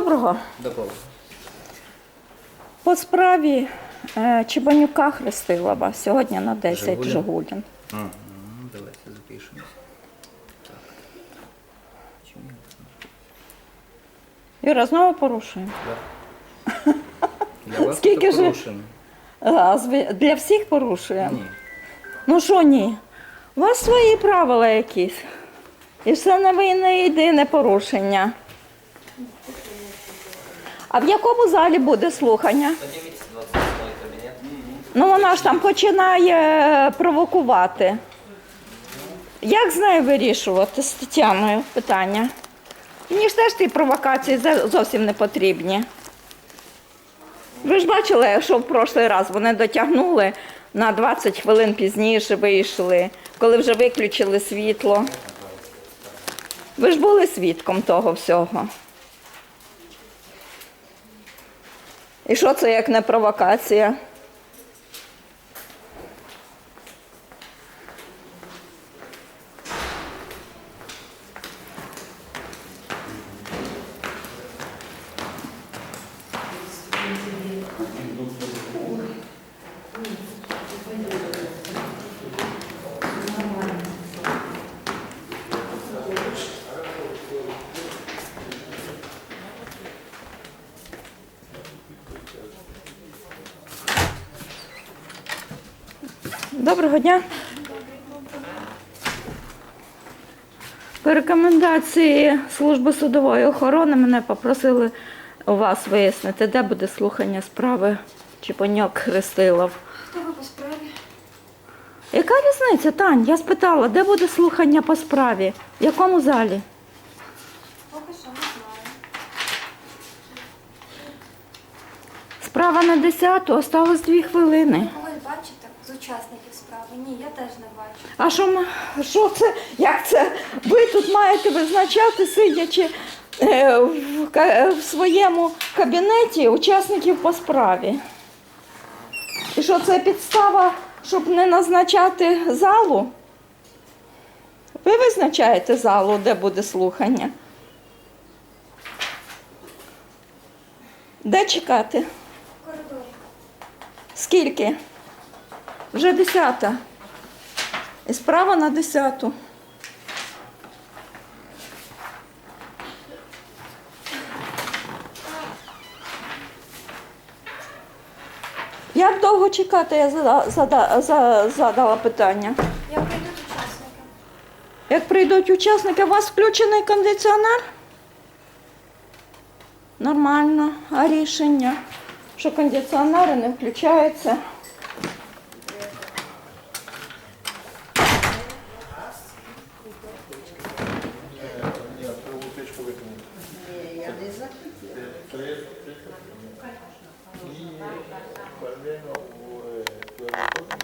доброго. Доброго. По справі е, Чебанюка Христилова сьогодні на 10 Жигулін? Ага, давайте запишемось. Іра, знову порушуємо. Для вас Скільки ж-. Для всіх порушуємо? Ні. Ну що ні? У вас свої правила якісь. І все не винне єдине порушення. А в якому залі буде слухання? Поднимите 28 кабинет. Ну вона ж там починає е, провокувати. Як з нею вирішувати з Тетяною питання? Мені ж теж ті провокації зовсім не потрібні. Ви ж бачили, що в прошлий раз вони дотягнули на 20 хвилин пізніше вийшли, коли вже виключили світло. Ви ж були свідком того всього. І що це як не провокація? Доброго дня. По рекомендації служби судової охорони мене попросили у вас вияснити, де буде слухання справи Чіпоньок Христилов. Хто ви по справі? Яка різниця, Тань? Я спитала, де буде слухання по справі? В якому залі? Поки що не знаю. Справа на 10, осталось 2 хвилини. Учасників справи? Ні, я теж не бачу. А що, м- що це? Як це? Ви тут маєте визначати, сидячи е, в, ка- в своєму кабінеті учасників по справі. І що це підстава, щоб не назначати залу? Ви визначаєте залу, де буде слухання? Де чекати? В коридорі. Скільки? Вже десята. І справа на десяту. Як довго чекати, я зада- зада- за- задала питання. Я прийду з учасниками. Як прийдуть учасники, у вас включений кондиціонер? Нормально. А рішення, що кондиціонери не включаються. 3, 3, 4, 5, 6, 7, 8, 9, 10.